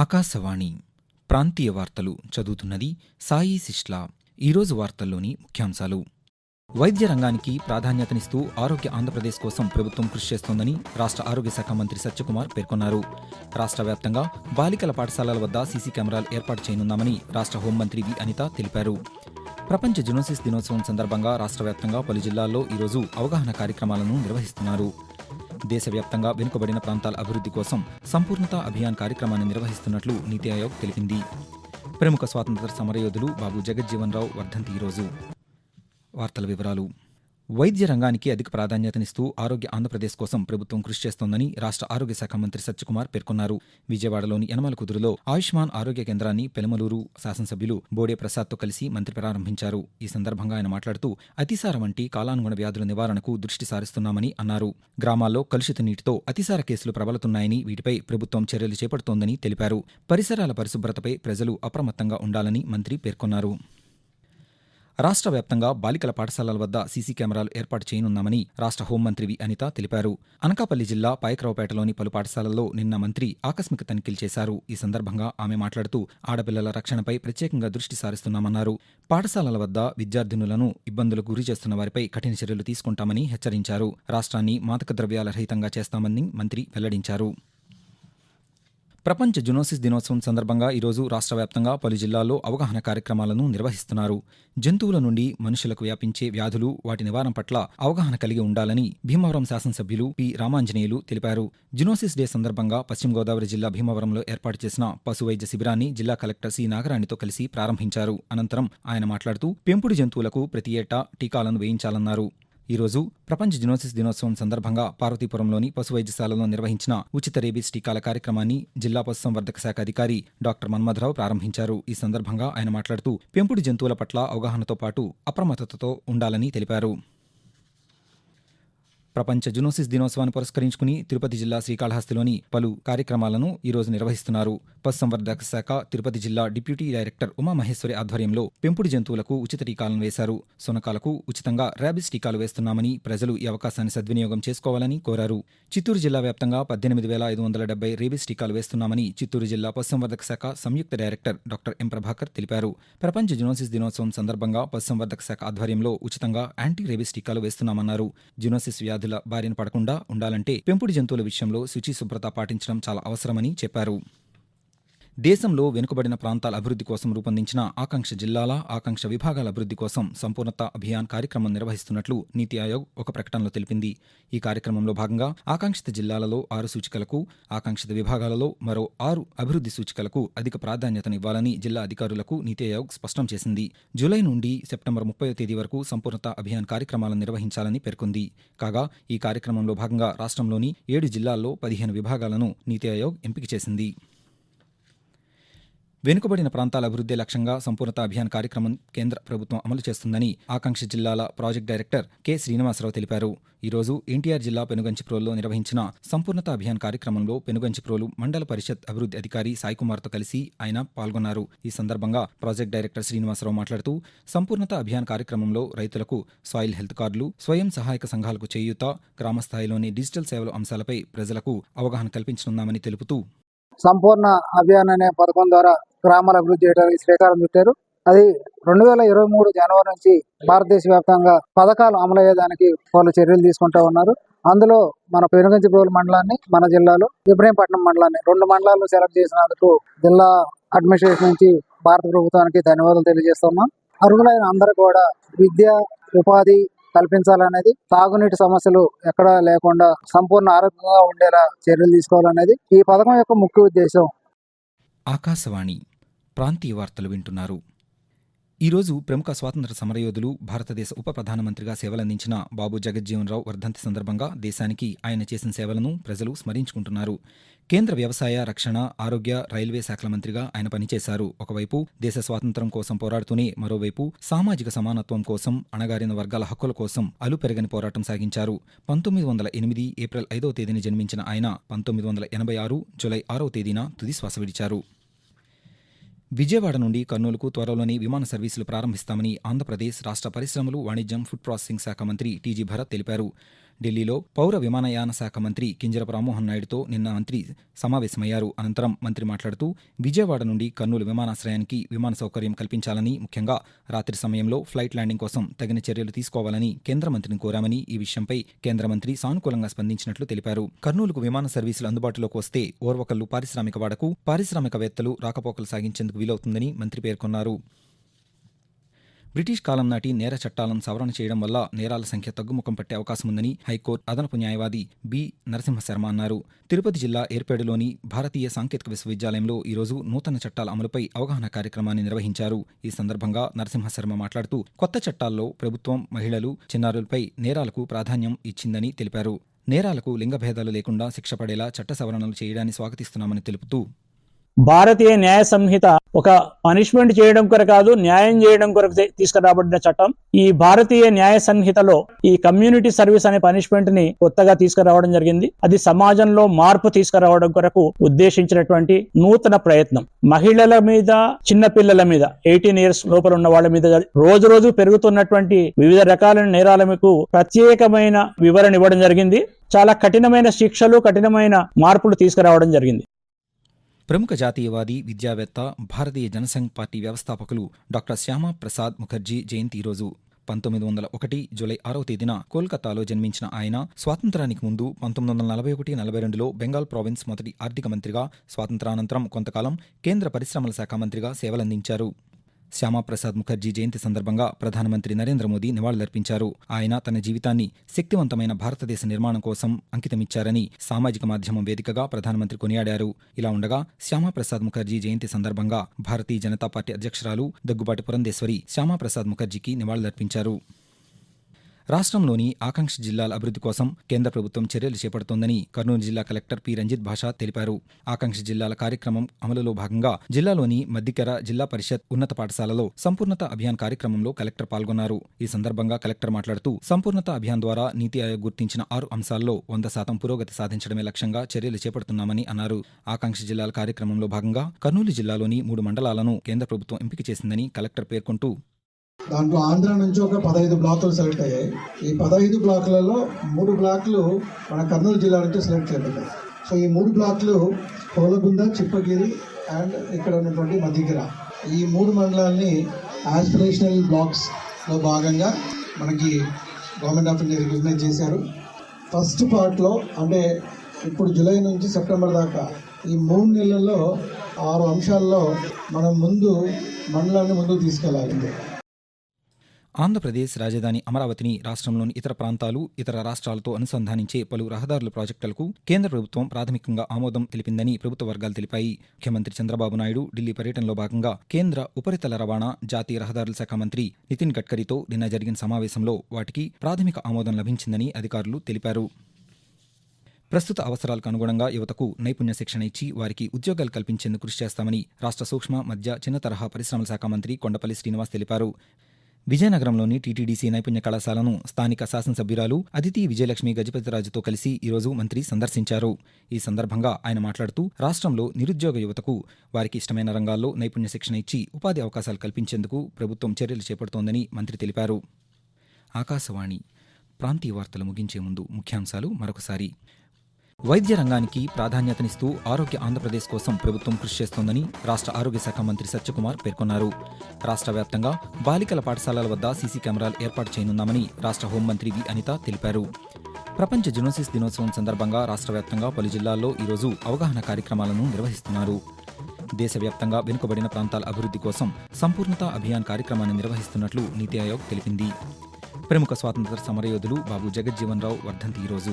ఆకాశవాణి ప్రాంతీయ వార్తలు చదువుతున్నది సాయి సిష్లా ఈరోజు వార్తల్లోని ముఖ్యాంశాలు. వైద్య రంగానికి ప్రాధాన్యతనిస్తూ ఆరోగ్య ఆంధ్రప్రదేశ్ కోసం ప్రభుత్వం కృషి చేస్తోందని రాష్ట్ర ఆరోగ్య శాఖ మంత్రి సత్యకుమార్ పేర్కొన్నారు. రాష్ట్ర వ్యాప్తంగా బాలికల పాఠశాలల వద్ద సీసీ కెమెరాలు ఏర్పాటు చేయనున్నామని రాష్ట్ర హోంమంత్రి వి. అనిత తెలిపారు. ప్రపంచ జునోసిస్ దినోత్సవం సందర్భంగా రాష్ట్ర వ్యాప్తంగా పలు జిల్లాల్లో ఈరోజు అవగాహన కార్యక్రమాలను నిర్వహిస్తున్నారు. దేశవ్యాప్తంగా వెనుకబడిన ప్రాంతాల అభివృద్ధి కోసం సంపూర్ణత అభియాన్ కార్యక్రమాన్ని నిర్వహిస్తున్నట్లు నీతి ఆయోగ్ తెలిపింది. ప్రముఖ స్వాతంత్ర సమరయోధులు బాబు జగజ్జీవన్ రావు వర్ధంతి ఈరోజు. వార్తల వివరాలు. వైద్య రంగానికి అధిక ప్రాధాన్యతనిస్తూ ఆరోగ్య ఆంధ్రప్రదేశ్ కోసం ప్రభుత్వం కృషి చేస్తోందని రాష్ట్ర ఆరోగ్య శాఖ మంత్రి సత్యకుమార్ పేర్కొన్నారు. విజయవాడలోని యనమల కుదురులో ఆయుష్మాన్ ఆరోగ్య కేంద్రాన్ని పెలమలూరు శాసనసభ్యులు బోడే ప్రసాద్తో కలిసి మంత్రి ప్రారంభించారు. ఈ సందర్భంగా ఆయన మాట్లాడుతూ అతిసార వంటి కాలానుగుణ వ్యాధుల నివారణకు దృష్టి సారిస్తున్నామని అన్నారు. గ్రామాల్లో కలుషిత నీటితో అతిసార కేసులు ప్రబలుతున్నాయని వీటిపై ప్రభుత్వం చర్యలు చేపడుతోందని తెలిపారు. పరిసరాల పరిశుభ్రతపై ప్రజలు అప్రమత్తంగా ఉండాలని మంత్రి పేర్కొన్నారు. రాష్ట్ర వ్యాప్తంగా బాలికల పాఠశాలల వద్ద సీసీ కెమెరాలు ఏర్పాటు చేయనున్నామని రాష్ట్ర హోంమంత్రి వి. అనిత తెలిపారు. అనకాపల్లి జిల్లా పాయకరావుపేటలోని పలు పాఠశాలల్లో నిన్న మంత్రి ఆకస్మిక తనిఖీలు చేశారు. ఈ సందర్భంగా ఆమె మాట్లాడుతూ ఆడపిల్లల రక్షణపై ప్రత్యేకంగా దృష్టి సారిస్తున్నామన్నారు. పాఠశాలల వద్ద విద్యార్థినులను ఇబ్బందులకు గురి చేస్తున్న వారిపై కఠిన చర్యలు తీసుకుంటామని హెచ్చరించారు. రాష్ట్రాన్ని మాదక ద్రవ్యాల రహితంగా చేస్తామని మంత్రి వెల్లడించారు. ప్రపంచ జునోసిస్ దినోత్సవం సందర్భంగా ఈరోజు రాష్ట్ర వ్యాప్తంగా పలు జిల్లాల్లో అవగాహన కార్యక్రమాలను నిర్వహిస్తున్నారు. జంతువుల నుండి మనుషులకు వ్యాపించే వ్యాధులు వాటి నివారణ పట్ల అవగాహన కలిగి ఉండాలని భీమవరం శాసనసభ్యులు పి రామాంజనేయులు తెలిపారు. జునోసిస్ డే సందర్భంగా పశ్చిమ గోదావరి జిల్లా భీమవరంలో ఏర్పాటు చేసిన పశు వైద్య శిబిరాన్ని జిల్లా కలెక్టర్ సి నాగరాణితో కలిసి ప్రారంభించారు. అనంతరం ఆయన మాట్లాడుతూ పెంపుడు జంతువులకు ప్రతి ఏటా టీకాలను వేయించాలన్నారు. ఈరోజు ప్రపంచ జినోసిస్ దినోత్సవం సందర్భంగా పార్వతీపురంలోని పశు వైద్యశాలలో నిర్వహించిన ఉచిత రేబీస్ టీకాల కార్యక్రమాన్ని జిల్లా పశుసంవర్ధక శాఖ అధికారి డాక్టర్ మన్మధరావు ప్రారంభించారు. ఈ సందర్భంగా ఆయన మాట్లాడుతూ పెంపుడు జంతువుల పట్ల అవగాహనతో పాటు అప్రమత్తతతో ఉండాలని తెలిపారు. ప్రపంచ జునోసిస్ దినోత్సవాన్ని పురస్కరించుకుని తిరుపతి జిల్లా శ్రీకాళహస్తిలోని పలు కార్యక్రమాలను ఈరోజు నిర్వహిస్తున్నారు. పశుసంవర్ధక శాఖ తిరుపతి జిల్లా డిప్యూటీ డైరెక్టర్ ఉమామహేశ్వరి ఆధ్వర్యంలో పెంపుడు జంతువులకు ఉచిత టీకాలను వేశారు. సునకాలకు ఉచితంగా ర్యాబిస్ టీకాలు వేస్తున్నామని ప్రజలు ఈ అవకాశాన్ని సద్వినియోగం చేసుకోవాలని కోరారు. చిత్తూరు జిల్లా వ్యాప్తంగా పద్దెనిమిది వేల ఐదు వందల డెబ్బై రేబిస్ టీకాలు వేస్తున్నామని చిత్తూరు జిల్లా పశుసంవర్ధక శాఖ సంయుక్త డైరెక్టర్ డాక్టర్ ఎం ప్రభాకర్ తెలిపారు. ప్రపంచ జునోసిస్ దినోత్సవం సందర్భంగా పశుసంవర్ధక శాఖ ఆధ్వర్యంలో ఉచితంగా యాంటీ రేబిస్ టీకాలు వేస్తున్నామన్నారు. జునోసిస్ వ్యాధుల బారిన పడకుండా ఉండాలంటే పెంపుడు జంతువుల విషయంలో శుచి శుభ్రత పాటించడం చాలా అవసరమని చెప్పారు. దేశంలో వెనుకబడిన ప్రాంతాల అభివృద్ధి కోసం రూపొందించిన ఆకాంక్ష జిల్లాల ఆకాంక్ష విభాగాల అభివృద్ధి కోసం సంపూర్ణత అభియాన్ కార్యక్రమం నిర్వహిస్తున్నట్లు నీతి ఆయోగ్ ఒక ప్రకటనలో తెలిపింది. ఈ కార్యక్రమంలో భాగంగా ఆకాంక్షిత జిల్లాలలో ఆరు సూచికలకు ఆకాంక్షిత విభాగాలలో మరో ఆరు అభివృద్ధి సూచికలకు అధిక ప్రాధాన్యతనివ్వాలని జిల్లా అధికారులకు నీతి ఆయోగ్ స్పష్టం చేసింది. జూలై నుండి సెప్టెంబర్ ముప్పై తేదీ వరకు సంపూర్ణత అభియాన్ కార్యక్రమాలను నిర్వహించాలని పేర్కొంది. కాగా ఈ కార్యక్రమంలో భాగంగా రాష్ట్రంలోని ఏడు జిల్లాల్లో పదిహేను విభాగాలను నీతి ఆయోగ్ ఎంపిక చేసింది. వెనుకబడిన ప్రాంతాల అభివృద్ధి లక్ష్యంగా సంపూర్ణత అభియాన్ కార్యక్రమం కేంద్ర ప్రభుత్వం అమలు చేస్తుందని ఆకాంక్ష జిల్లాల ప్రాజెక్ట్ డైరెక్టర్ కె. శ్రీనివాసరావు తెలిపారు. ఈరోజు ఎన్టీఆర్ జిల్లా పెనుగంచిప్రోల్లో నిర్వహించిన సంపూర్ణత అభియాన్ కార్యక్రమంలో పెనుగంచిప్రోలు మండల పరిషత్ అభివృద్ధి అధికారి సాయికుమార్తో కలిసి ఆయన పాల్గొన్నారు. ఈ సందర్భంగా ప్రాజెక్ట్ డైరెక్టర్ శ్రీనివాసరావు మాట్లాడుతూ సంపూర్ణత అభియాన్ కార్యక్రమంలో రైతులకు సాయిల్ హెల్త్ కార్డులు స్వయం సహాయక సంఘాలకు చేయూత గ్రామస్థాయిలోని డిజిటల్ సేవల అంశాలపై ప్రజలకు అవగాహన కల్పించనున్నామని తెలుపుతూ సంపూర్ణ అభియాన్ అనే పథకం ద్వారా గ్రామాల అభివృద్ధి చేయడానికి శ్రీకారం చుట్టారు. అది రెండు వేల ఇరవై మూడు జనవరి నుంచి భారతదేశ వ్యాప్తంగా పథకాలు అమలయ్యేదానికి వాళ్ళు చర్యలు తీసుకుంటా ఉన్నారు. అందులో మన పెనుగంచిప్రోలు మండలాన్ని మన జిల్లాలో ఇబ్రహీంపట్నం మండలాన్ని రెండు మండలాలు సెలెక్ట్ చేసినందుకు జిల్లా అడ్మినిస్ట్రేషన్ నుంచి భారత ప్రభుత్వానికి ధన్యవాదాలు తెలియజేస్తున్నాం. అర్హులైన అందరూ కూడా విద్య ఉపాధి కల్పించాలనేది తాగునీటి సమస్యలు ఎక్కడా లేకుండా సంపూర్ణ ఆరోగ్యంగా ఉండేలా చర్యలు తీసుకోవాలనేది ఈ పథకం యొక్క ముఖ్య ఉద్దేశం. ఆకాశవాణి ప్రాంతీయ వార్తలు వింటున్నారు. ఈరోజు ప్రముఖ స్వాతంత్ర సమరయోధులు భారతదేశ ఉప ప్రధానమంత్రిగా సేవలందించిన బాబు జగజ్జీవన్రావు వర్ధంతి సందర్భంగా దేశానికి ఆయన చేసిన సేవలను ప్రజలు స్మరించుకుంటున్నారు. కేంద్ర వ్యవసాయ రక్షణ ఆరోగ్య రైల్వే శాఖల మంత్రిగా ఆయన పనిచేశారు. ఒకవైపు దేశ స్వాతంత్ర్యం కోసం పోరాడుతూనే మరోవైపు సామాజిక సమానత్వం కోసం అణగారిన వర్గాల హక్కుల కోసం అలుపెరగని పోరాటం సాగించారు. పంతొమ్మిది వందల ఎనిమిది ఏప్రిల్ ఐదవ తేదీన జన్మించిన ఆయన పంతొమ్మిది వందల ఎనభై ఆరు జులై ఆరవ తేదీన తుది శ్వాస విడిచారు. విజయవాడ నుండి కర్నూలుకు త్వరలోనే విమాన సర్వీసులు ప్రారంభిస్తామని ఆంధ్రప్రదేశ్ రాష్ట్ర పరిశ్రమలు వాణిజ్యం ఫుడ్ ప్రాసెసింగ్ శాఖ మంత్రి టీజీ భరత్ తెలిపారు. ఢిల్లీలో పౌర విమానయాన శాఖ మంత్రి కింజరపు రామ్మోహన్ నాయుడుతో నిన్న మంత్రి సమావేశమయ్యారు. అనంతరం మంత్రి మాట్లాడుతూ విజయవాడ నుండి కర్నూలు విమానాశ్రయానికి విమాన సౌకర్యం కల్పించాలని ముఖ్యంగా రాత్రి సమయంలో ఫ్లైట్ ల్యాండింగ్ కోసం తగిన చర్యలు తీసుకోవాలని కేంద్ర మంత్రిని కోరామని ఈ విషయంపై కేంద్ర మంత్రి సానుకూలంగా స్పందించినట్లు తెలిపారు. కర్నూలుకు విమాన సర్వీసులు అందుబాటులోకి వస్తే ఓర్వకల్లు పారిశ్రామిక వాడకు పారిశ్రామికవేత్తలు రాకపోకలు సాగించేందుకు వీలవుతుందని మంత్రి పేర్కొన్నారు. బ్రిటిష్ కాలం నాటి నేర చట్టాలను సవరణ చేయడం వల్ల నేరాల సంఖ్య తగ్గుముఖం పట్టే అవకాశం ఉందని హైకోర్టు అదనపు న్యాయవాది బి. నరసింహశర్మ అన్నారు. తిరుపతి జిల్లా ఏర్పేడులోని భారతీయ సాంకేతిక విశ్వవిద్యాలయంలో ఈరోజు నూతన చట్టాల అమలుపై అవగాహన కార్యక్రమాన్ని నిర్వహించారు. ఈ సందర్భంగా నరసింహశర్మ మాట్లాడుతూ కొత్త చట్టాల్లో ప్రభుత్వం మహిళలు చిన్నారులపై నేరాలకు ప్రాధాన్యం ఇచ్చిందని తెలిపారు. నేరాలకు లింగభేదాలు లేకుండా శిక్ష పడేలా చట్ట సవరణలు చేయడాన్ని స్వాగతిస్తున్నామని తెలుపుతూ భారతీయ న్యాయ సంహిత ఒక పనిష్మెంట్ చేయడం కొరకు కాదు న్యాయం చేయడం కొరకు తీసుకురాబడిన చట్టం. ఈ భారతీయ న్యాయ సంహితలో ఈ కమ్యూనిటీ సర్వీస్ అనే పనిష్మెంట్ని కొత్తగా తీసుకురావడం జరిగింది. అది సమాజంలో మార్పు తీసుకురావడం కొరకు ఉద్దేశించినటువంటి నూతన ప్రయత్నం. మహిళల మీద చిన్న పిల్లల మీద ఎయిటీన్ ఇయర్స్ లోపల ఉన్న వాళ్ళ మీద రోజు రోజు పెరుగుతున్నటువంటి వివిధ రకాలైన నేరాలకు ప్రత్యేకమైన వివరణ ఇవ్వడం జరిగింది. చాలా కఠినమైన శిక్షలు కఠినమైన మార్పులు తీసుకురావడం జరిగింది. ప్రముఖ జాతీయవాది విద్యావేత్త భారతీయ జనసంఘ్ పార్టీ వ్యవస్థాపకులు డాక్టర్ శ్యామా ప్రసాద్ ముఖర్జీ జయంతి ఈరోజు. పంతొమ్మిది వందల ఒకటి జూలై ఆరవ తేదీన కోల్కతాలో జన్మించిన ఆయన స్వాతంత్రానికి ముందు పంతొమ్మిది వందల నలభై ఒకటి నలభై రెండులో బెంగాల్ ప్రావిన్స్ మొదటి ఆర్థిక మంత్రిగా స్వాతంత్రానంతరం కొంతకాలం కేంద్ర పరిశ్రమల శాఖ మంత్రిగా సేవలందించారు. శ్యామాప్రసాద్ ముఖర్జీ జయంతి సందర్భంగా ప్రధానమంత్రి నరేంద్ర మోదీ నివాళులర్పించారు. ఆయన తన జీవితాన్ని శక్తివంతమైన భారతదేశ నిర్మాణం కోసం అంకితమిచ్చారని సామాజిక మాధ్యమం వేదికగా ప్రధానమంత్రి కొనియాడారు. ఇలా ఉండగా శ్యామాప్రసాద్ ముఖర్జీ జయంతి సందర్భంగా భారతీయ జనతా పార్టీ అధ్యక్షురాలు దగ్గుబాటి పురంధేశ్వరి శ్యామాప్రసాద్ ముఖర్జీకి నివాళులర్పించారు. రాష్ట్రంలోని ఆకాంక్ష జిల్లాల అభివృద్ధి కోసం కేంద్ర ప్రభుత్వం చర్యలు చేపడుతోందని కర్నూలు జిల్లా కలెక్టర్ పి. రంజిత్ భాష తెలిపారు. ఆకాంక్ష జిల్లాల కార్యక్రమం అమలులో భాగంగా జిల్లాలోని మద్దికెర జిల్లా పరిషత్ ఉన్నత పాఠశాలలో సంపూర్ణత అభియాన్ కార్యక్రమంలో కలెక్టర్ పాల్గొన్నారు. ఈ సందర్భంగా కలెక్టర్ మాట్లాడుతూ సంపూర్ణత అభియాన్ ద్వారా నీతి ఆయోగ్ గుర్తించిన ఆరు అంశాల్లో వంద శాతం పురోగతి సాధించడమే లక్ష్యంగా చర్యలు చేపడుతున్నామని అన్నారు. ఆకాంక్ష జిల్లాల కార్యక్రమంలో భాగంగా కర్నూలు జిల్లాలోని మూడు మండలాలను కేంద్ర ప్రభుత్వం ఎంపిక చేసిందని కలెక్టర్ పేర్కొంటూ దాంట్లో ఆంధ్ర నుంచి ఒక పదహైదు బ్లాకులు సెలెక్ట్ అయ్యాయి. ఈ పదహైదు బ్లాకులలో మూడు బ్లాకులు మన కర్నూలు జిల్లా నుంచి సెలెక్ట్ చేయబడ్డాయి. సో ఈ మూడు బ్లాకులు కోలగుంద చిప్పగిరి అండ్ ఇక్కడ ఉన్నటువంటి మధ్యగిర ఈ మూడు మండలాల్ని ఆస్పిరేషనల్ బ్లాక్స్లో భాగంగా మనకి గవర్నమెంట్ ఆఫ్ ఇండియా రికగ్నైజ్ చేశారు. ఫస్ట్ పార్ట్లో అంటే ఇప్పుడు జూలై నుంచి సెప్టెంబర్ దాకా ఈ మూడు నెలల్లో ఆరు అంశాల్లో మనం ముందు మండలాన్ని ముందుకు తీసుకెళ్ళాలి. ఆంధ్రప్రదేశ్ రాజధాని అమరావతిని రాష్ట్రంలోని ఇతర ప్రాంతాలు ఇతర రాష్ట్రాలతో అనుసంధానించే పలు రహదారుల ప్రాజెక్టులకు కేంద్ర ప్రభుత్వం ప్రాథమికంగా ఆమోదం తెలిపిందని ప్రభుత్వ వర్గాలు తెలిపాయి. ముఖ్యమంత్రి చంద్రబాబు నాయుడు ఢిల్లీ పర్యటనలో భాగంగా కేంద్ర ఉపరితల రవాణా జాతీయ రహదారుల శాఖ మంత్రి నితిన్ గడ్కరీతో నిన్న జరిగిన సమావేశంలో వాటికి ప్రాథమిక ఆమోదం లభించిందని అధికారులు తెలిపారు. ప్రస్తుత అవసరాలకు అనుగుణంగా యువతకు నైపుణ్య శిక్షణ ఇచ్చి వారికి ఉద్యోగాలు కల్పించేందుకు కృషి చేస్తామని రాష్ట్ర సూక్ష్మ మధ్య చిన్న తరహా పరిశ్రమల శాఖ మంత్రి కొండపల్లి శ్రీనివాస్ తెలిపారు. విజయనగరంలోని టీటీడీసీ నైపుణ్య కళాశాలను స్థానిక శాసనసభ్యురాలు అదితి విజయలక్ష్మి గజపతిరాజుతో కలిసి ఈరోజు మంత్రి సందర్శించారు. ఈ సందర్భంగా ఆయన మాట్లాడుతూ రాష్ట్రంలో నిరుద్యోగ యువతకు వారికి ఇష్టమైన రంగాల్లో నైపుణ్య శిక్షణ ఇచ్చి ఉపాధి అవకాశాలు కల్పించేందుకు ప్రభుత్వం చర్యలు చేపడుతోందని మంత్రి తెలిపారు. ఆకాశవాణి ప్రాంతీయ వార్తలు ముగించే ముందు ముఖ్యాంశాలు మరొకసారి. వైద్య రంగానికి ప్రాధాన్యతనిస్తూ ఆరోగ్య ఆంధ్రప్రదేశ్ కోసం ప్రభుత్వం కృషి చేస్తోందని రాష్ట్ర ఆరోగ్య శాఖ మంత్రి సత్యకుమార్ పేర్కొన్నారు. రాష్ట్ర వ్యాప్తంగా బాలికల పాఠశాలల వద్ద సీసీ కెమెరాలు ఏర్పాటు చేయనున్నామని రాష్ట్ర హోంమంత్రి వి అనిత తెలిపారు. ప్రపంచ జునోసిస్ దినోత్సవం సందర్భంగా రాష్ట్ర వ్యాప్తంగా పలు జిల్లాల్లో ఈరోజు అవగాహన కార్యక్రమాలను నిర్వహిస్తున్నారు. దేశవ్యాప్తంగా వెనుకబడిన ప్రాంతాల అభివృద్ధి కోసం సంపూర్ణత అభియాన్ కార్యక్రమాన్ని నిర్వహిస్తున్నట్లు నీతి ఆయోగ్ తెలిపింది. ప్రముఖ స్వాతంత్ర సమరయోధులు బాబు జగజ్జీవన్ రావు వర్ధంతి ఈరోజు